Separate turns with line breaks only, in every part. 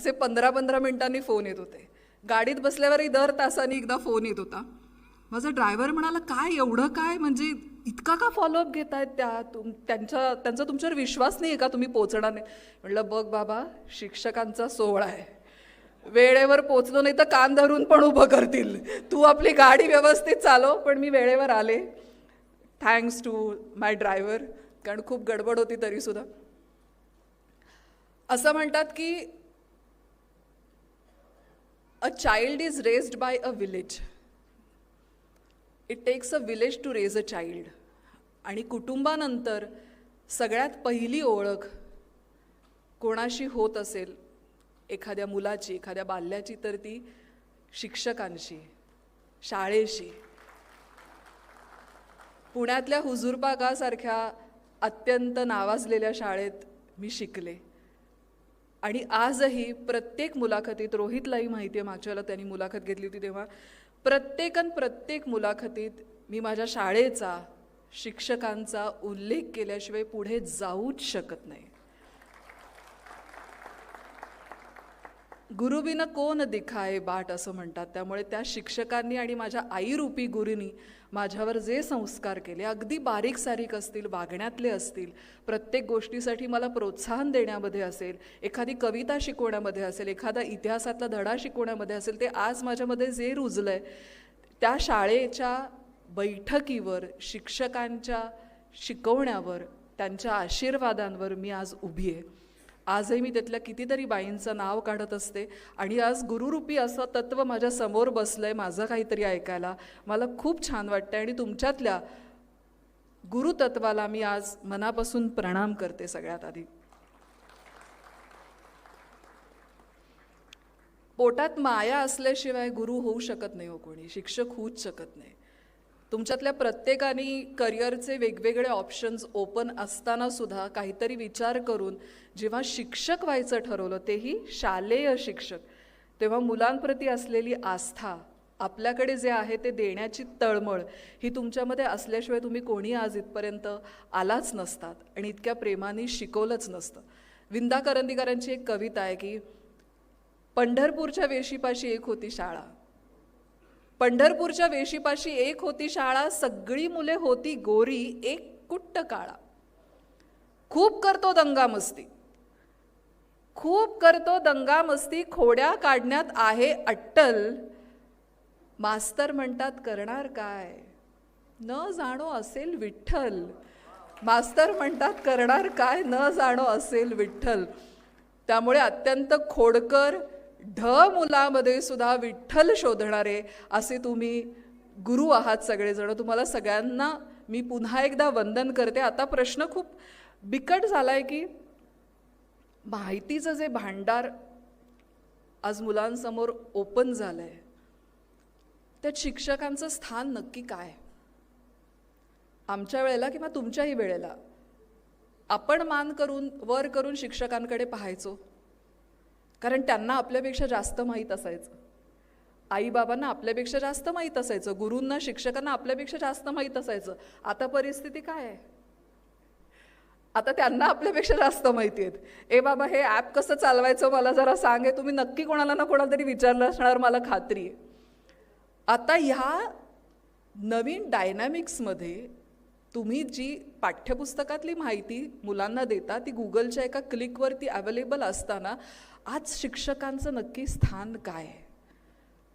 असे पंधरा पंधरा मिनिटांनी फोन येत होते. गाडीत बसल्यावरही दर तासाने एकदा फोन येत होता. माझा ड्रायव्हर म्हणाला काय एवढं काय? म्हणजे इतका का फॉलोअप घेत आहेत त्या तुम त्यांच्या त्यांचा तुमच्यावर विश्वास नाही आहे का तुम्ही पोचणार नाही म्हटलं बघ बाबा शिक्षकांचा सोहळा आहे. वेळेवर पोचलो नाही तर कान धरून पण उभं करतील. तू आपली गाडी व्यवस्थित चालव. पण मी वेळेवर आले. थँक्स टू माय ड्रायव्हर कारण खूप गडबड होती तरीसुद्धा. असं म्हणतात की a child is raised by a village it takes a village to raise a child आणि कुटुंबानंतर सगळ्यात पहिली ओळख कोणाशी होत असेल? एखाद्या मुलाची एखाद्या बाल्याची तर ती शिक्षकांशी शाळेशी. पुण्यातल्या हुजूरबागासारख्या अत्यंत नावाजलेल्या शाळेत मी शिकले. आणि आजही प्रत्येक मुलाखतीत रोहितलाही माहिती आहे मागच्या वेळेला त्यांनी मुलाखत घेतली होती तेव्हा प्रत्येकन प्रत्येक मुलाखतीत मी माझ्या शाळेचा शिक्षकांचा उल्लेख केल्याशिवाय पुढे जाऊच शकत नाही. गुरुबिन कोण दिखाय बाट असं म्हणतात. त्यामुळे त्या शिक्षकांनी आणि माझ्या आईरूपी गुरुनी माझ्यावर जे संस्कार केले अगदी बारीक सारीक असतील वागण्यातले असतील प्रत्येक गोष्टीसाठी मला प्रोत्साहन देण्यामध्ये असेल एखादी कविता शिकवण्यामध्ये असेल एखादा इतिहासातला धडा शिकवण्यामध्ये असेल ते आज माझ्यामध्ये जे रुजलं आहे त्या शाळेच्या बैठकीवर शिक्षकांच्या शिकवण्यावर त्यांच्या आशीर्वादांवर मी आज उभी आहे. आजही मी त्यातल्या कितीतरी बाईंचं नाव काढत असते. आणि आज गुरुरूपी असं तत्व माझ्यासमोर आहे माझं काहीतरी ऐकायला. मला खूप छान वाटतं आणि तुमच्यातल्या गुरुतत्वाला मी आज मनापासून प्रणाम करते सगळ्यात आधी. पोटात माया असल्याशिवाय गुरु होऊ शकत नाही हो कोणी. शिक्षक होऊच शकत नाही. तुमच्यातल्या प्रत्येकाने करिअरचे वेगवेगळे ऑप्शन्स ओपन असताना सुद्धा काहीतरी विचार करून जेव्हा शिक्षक व्हायचं ठरवलं तेही शालेय शिक्षक. तेव्हा मुलांप्रती असलेली आस्था आपल्याकडे जे आहे ते देण्याची तळमळ ही तुमच्यामध्ये असल्याशिवाय तुम्ही कोणी आज इथपर्यंत आलाच नसतात आणि इतक्या प्रेमाने शिकवलंच नसतं. विंदा करंदीकरांची एक कविता आहे की पंढरपूरच्या वेशीपाशी एक होती शाळा. पंढरपूरच्या वेशीपाशी एक होती शाळा सगळी मुले होती गोरी एक कुट्ट काळा. खूप करतो दंगा मस्ती. खूप करतो दंगा मस्ती खोड्या काढण्यात आहे अट्टल. मास्तर म्हणतात करणार काय? न जाणो असेल विठ्ठल. मास्तर म्हणतात करणार काय? न जाणो असेल विठ्ठल. त्यामुळे अत्यंत खोडकर ढ मुलामध्ये सुद्धा विठ्ठल शोधणारे असे तुम्ही गुरु आहात सगळेजण. तुम्हाला सगळ्यांना मी पुन्हा एकदा वंदन करते. आता प्रश्न खूप बिकट झाला आहे की माहितीचं जे भांडार आज मुलांसमोर ओपन झालं आहे त्यात शिक्षकांचं स्थान नक्की काय? आमच्या वेळेला किंवा तुमच्याही वेळेला आपण मान करून वर करून शिक्षकांकडे पाहायचो. कारण त्यांना आपल्यापेक्षा जास्त माहीत असायचं. आईबाबांना आपल्यापेक्षा जास्त माहीत असायचं. गुरूंना शिक्षकांना आपल्यापेक्षा जास्त माहीत असायचं. आता परिस्थिती काय आहे? आता त्यांना आपल्यापेक्षा जास्त माहिती आहेत. ए बाबा हे ॲप कसं चालवायचं मला जरा सांग. हे तुम्ही नक्की कोणाला ना कोणाला तरी विचारलं असणार मला खात्री आहे. आता ह्या नवीन डायनॅमिक्समध्ये तुम्ही जी पाठ्यपुस्तकातली माहिती मुलांना देता ती गुगलच्या एका क्लिकवरती अवेलेबल असताना आज शिक्षकांचं नक्की स्थान काय आहे?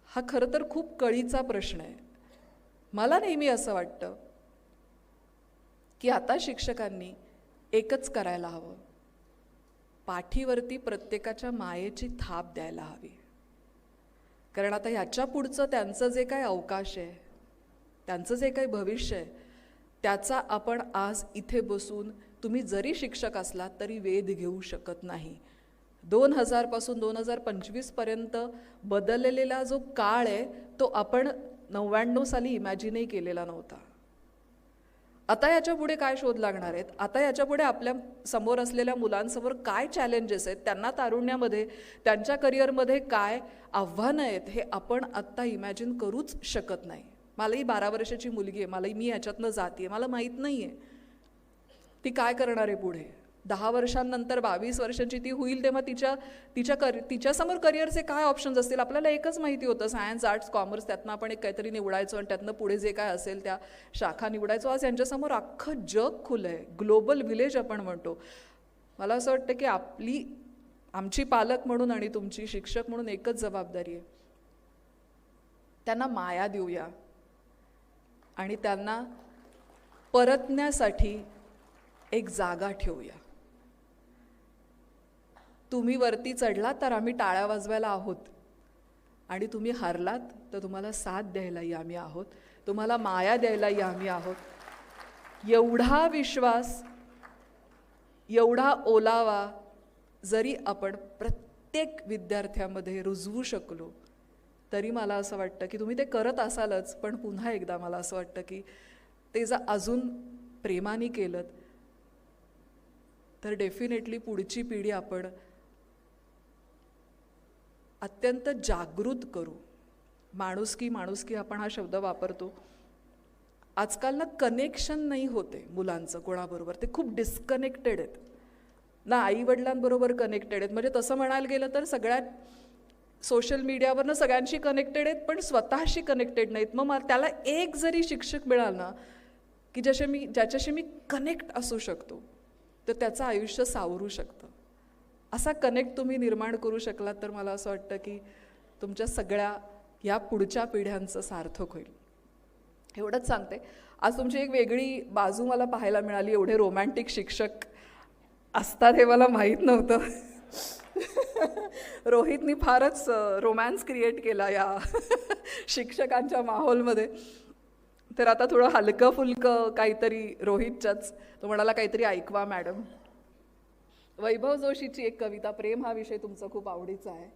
हा खरं तर खूप कळीचा प्रश्न आहे. मला नेहमी असं वाटतं की आता शिक्षकांनी एकच करायला हवं. पाठीवरती प्रत्येकाच्या मायेची थाप द्यायला हवी. कारण आता ह्याच्या पुढचं त्यांचं जे काही अवकाश आहे त्यांचं जे काही भविष्य आहे त्याचा आपण आज इथे बसून तुम्ही जरी शिक्षक असलात तरी वेध घेऊ शकत नाही. दोन हजारपासून दोन हजार पंचवीसपर्यंत बदललेला जो काळ आहे तो आपण नव्याण्णव साली इमॅजिनही केलेला नव्हता. आता याच्यापुढे काय शोध लागणार आहेत? आता याच्यापुढे आपल्यासमोर असलेल्या मुलांसमोर काय चॅलेंजेस आहेत? त्यांना तारुण्यामध्ये त्यांच्या करिअरमध्ये काय आव्हानं आहेत हे आपण आत्ता इमॅजिन करूच शकत नाही. मलाही बारा वर्षाची मुलगी आहे मलाही मी ह्याच्यातनं जाते मला माहीत नाही आहे ती काय करणार आहे पुढे? दहा वर्षांनंतर बावीस वर्षांची ती होईल तेव्हा तिच्या तिच्या कर तिच्यासमोर करिअरचे काय ऑप्शन्स असतील? आपल्याला एकच माहिती होतं सायन्स आर्ट्स कॉमर्स त्यातनं आपण एक काहीतरी निवडायचो आणि त्यातनं पुढे जे काय असेल त्या शाखा निवडायचो. आज यांच्यासमोर अख्खं जग खुलं आहे ग्लोबल विलेज आपण म्हणतो. मला असं वाटतं की आपली आमची पालक म्हणून आणि तुमची शिक्षक म्हणून एकच जबाबदारी आहे. त्यांना माया देऊया. आणि त्यांना परतण्यासाठी एक जागा ठेवूया. तुम्ही वरती चढलात तर आम्ही टाळ्या वाजवायला आहोत. आणि तुम्ही हारलात तर तुम्हाला साथ द्यायलाही आम्ही आहोत. तुम्हाला माया द्यायलाही आम्ही आहोत. एवढा विश्वास एवढा ओलावा जरी आपण प्रत्येक विद्यार्थ्यामध्ये रुजवू शकलो तरी मला असं वाटतं की तुम्ही ते करत असालच पण पुन्हा एकदा मला असं वाटतं की ते जर अजून प्रेमाने केलं तर डेफिनेटली पुढची पिढी आपण अत्यंत जागृत करू. माणुसकी माणुसकी आपण हा शब्द वापरतो. आजकाल ना कनेक्शन नाही होते मुलांचं कोणाबरोबर. ते खूप डिस्कनेक्टेड आहेत. ना आईवडिलांबरोबर कनेक्टेड आहेत. म्हणजे तसं म्हणायला गेलं तर सगळ्यात सोशल मीडियावरनं सगळ्यांशी कनेक्टेड आहेत पण स्वतःशी कनेक्टेड नाहीत. मग मला त्याला एक जरी शिक्षक मिळाला ना की ज्याशी मी ज्याच्याशी मी कनेक्ट असू शकतो तर त्याचं आयुष्य सावरू शकतं. असा कनेक्ट तुम्ही निर्माण करू शकलात तर मला असं वाटतं की तुमच्या सगळ्या या पुढच्या पिढ्यांचं सार्थक होईल. एवढंच सांगते. आज तुमची एक वेगळी बाजू मला पाहायला मिळाली. एवढे रोमॅन्टिक शिक्षक असतात हे मला माहीत नव्हतं. रोहितनी फारच रोमॅन्स क्रिएट केला या शिक्षकांच्या माहोलमध्ये. तर आता थोडं हलकं फुलकं काहीतरी रोहितच्याच. तो म्हणाला काहीतरी ऐकवा मॅडम. वैभव जोशीची एक कविता प्रेम हा विषय तुमचा खूप आवडीचा आहे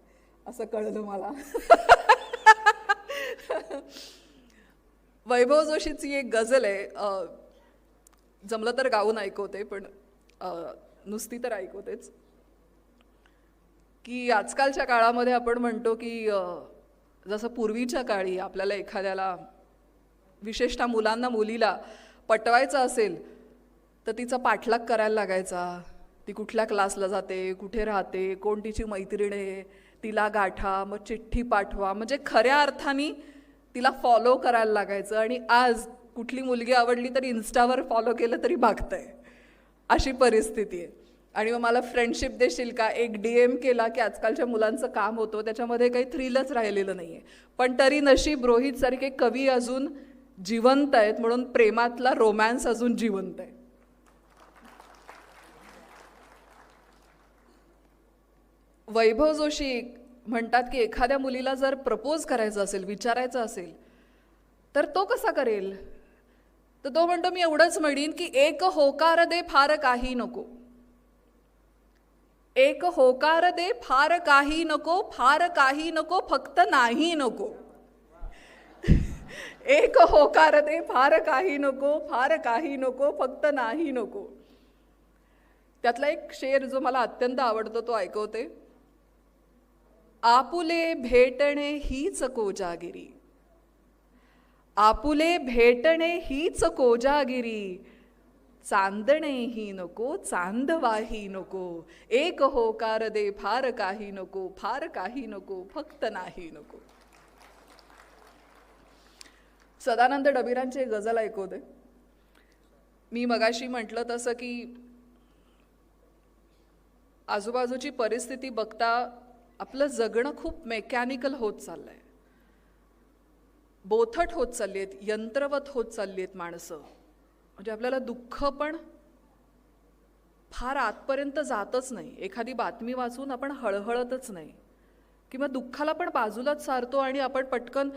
असं कळलं मला. वैभव जोशीची एक गझल आहे जमलं तर गाऊन ऐकवते पण नुसती तर ऐकवतेच. की आजकालच्या काळामध्ये आपण म्हणतो की जसं पूर्वीच्या काळी आपल्याला एखाद्याला विशेषतः मुलांना मुलीला पटवायचं असेल तर तिचा पाठलाग करायला लागायचा. ती कुठल्या क्लासला जाते कुठे राहते कोण तिची मैत्रीण आहे तिला गाठा मग चिठ्ठी पाठवा. म्हणजे खऱ्या अर्थाने तिला फॉलो करायला लागायचं आणि आज कुठली मुलगी आवडली तर इन्स्टावर फॉलो केलं तरी भागतंय. अशी परिस्थिती आहे. आणि मग मला फ्रेंडशिप देशील का? एक डी एम केला की आजकालच्या मुलांचं काम होतं त्याच्यामध्ये काही थ्रिलच राहिलेलं नाही आहे पण तरी नशीब रोहितसारखे कवी अजून जिवंत आहेत म्हणून प्रेमातला रोमॅन्स अजून जिवंत आहे. वैभव जोशी म्हणतात की एखाद्या मुलीला जर प्रपोज करायचं असेल विचारायचं असेल तर तो कसा करेल? तर तो म्हणतो मी एवढंच म्हणीन की एक होकार दे फार काही नको. एक होकार दे फार काही नको फार काही नको फक्त नाही नको. एक होकार दे फार काही नको फार काही नको फक्त नाही नको. त्यातला एक शेर जो मला अत्यंत आवडतो तो ऐकवते. आपुले भेटणे हीच कोजागिरी. आपुले भेटणे हीच कोजागिरी. चांदणेही नको चांदवाही नको. एक होकार दे फार काही नको फार काही नको फक्त नाही नको. सदानंद डबिरांचे एक ऐकू दे. मी मगाशी म्हटलं तसं की आजूबाजूची परिस्थिती बघता आपलं जगणं खूप मेकॅनिकल होत चाललं आहे बोथट होत चालली आहेत यंत्रवत होत चालली आहेत माणसं. म्हणजे आपल्याला दुःख पण फार आतपर्यंत जातच नाही. एखादी बातमी वाचून आपण हळहळतच नाही. किंवा दुःखाला पण बाजूलाच सारतो आणि आपण पटकन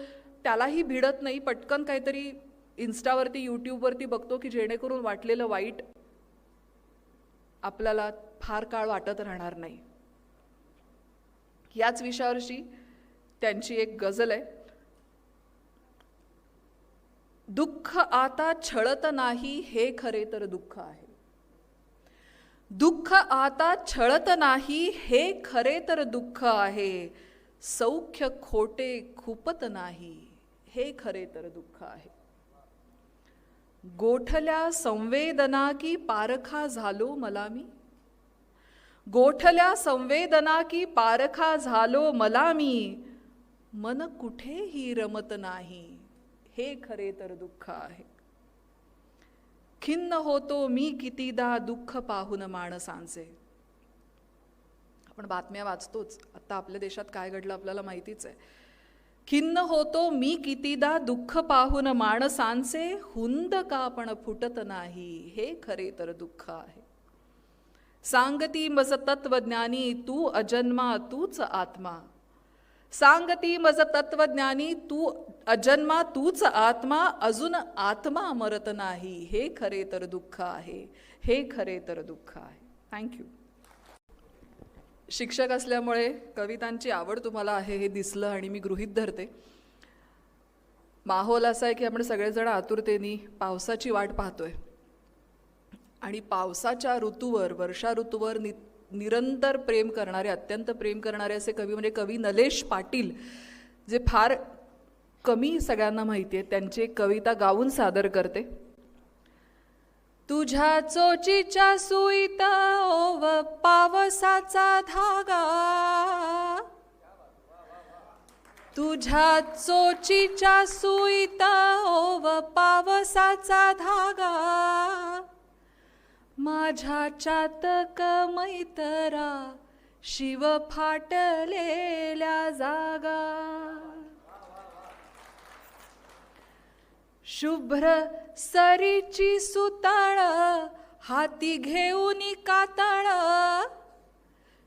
त्यालाही भिडत नाही. पटकन काहीतरी इन्स्टावरती यूट्यूबवरती बघतो की जेणेकरून वाटलेलं वाईट आपल्याला फार काळ वाटत राहणार नाही. याच विषयावरची त्यांची एक गझल आहे. दुःख आता छळत नाही हे खरे तर दुःख आहे. दुःख आता छळत नाही हे खरे तर दुःख आहे. सौख्य खोटे खुपत नाही हे खरे तर दुःख आहे. गोठल्या संवेदना की पारखा झालो मला मी? गोठल्या संवेदना की पारखा झालो मला मी मन कुठेही रमत नाही. हे खरे तर दुःख आहे. खिन्न होतो मी कितीदा दुःख पाहून माणसांचे. आपण बातम्या वाचतोच. आता आपल्या देशात काय घडलं आपल्याला माहितीच आहे. खिन्न होतो मी कितीदा दुःख पाहून माणसांचे. हुंद का पण फुटत नाही. हे खरे तर दुःख आहे. सांगती मज तत्वज्ञानी तू अजन्मा तूच आत्मा. सांगती मज तत्वज्ञानी तू अजन्मा तूच आत्मा अजून आत्मा मरत नाही. हे खरे तर दुःख आहे. हे खरे तर दुःख आहे. थँक्यू शिक्षक असल्यामुळे कवितांची आवड तुम्हाला आहे हे दिसलं आणि मी गृहीत धरते. माहोल असा आहे की आपण सगळेजण आतुरतेने पावसाची वाट पाहतोय. आणि पावसाच्या ऋतूवर वर्षा ऋतूवर नि निरंतर प्रेम करणारे अत्यंत प्रेम करणारे असे कवी म्हणजे कवी नलेश पाटील जे फार कमी सगळ्यांना माहिती आहे. त्यांची कविता गाऊन सादर करते. तुझ्या चोचीच्या सुईत ओव पावसाचा धागा. तुझ्या चोचीच्या सुईत ओव पावसाचा धागा. माझ्या चातक मैतरा शिव फाटलेल्या जागा. शुभ्र सरीची सुताळ हाती घेऊन कातळ.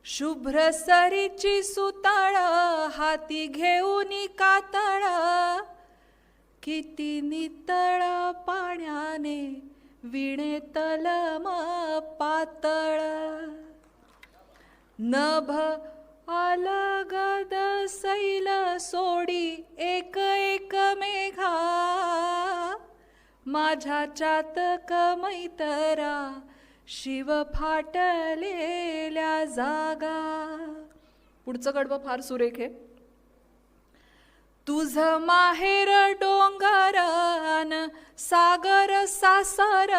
शुभ्र सरीची सुताळ हाती घेऊन कातळ. किती नितळ पाण्याने विणेतलम पातळ. नभ अलगद सैल सोडी एक एक मेघा. माझ्या चातक मैतरा शिव फाटलेल्या जागा. पुढचं कडवं फार सुरेख आहे. तुझ माहेर डोंगरान सागर सासर.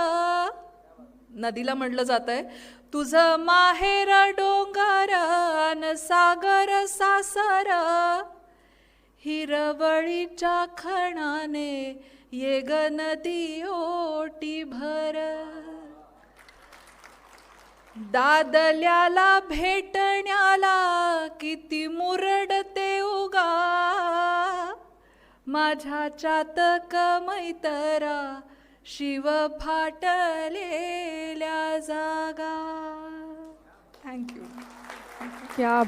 नदीला म्हटलं जात आहे तुझं माहेर डोंगरन सागर सासर. हिरवळीच्या खणाने ये ग नदी ओटी भर. दादल्याला भेटण्याला किती मुरडते उगा. माझ्या चातक मैतरा शिव फाटलेल्या जागा. थँक्यू
क्या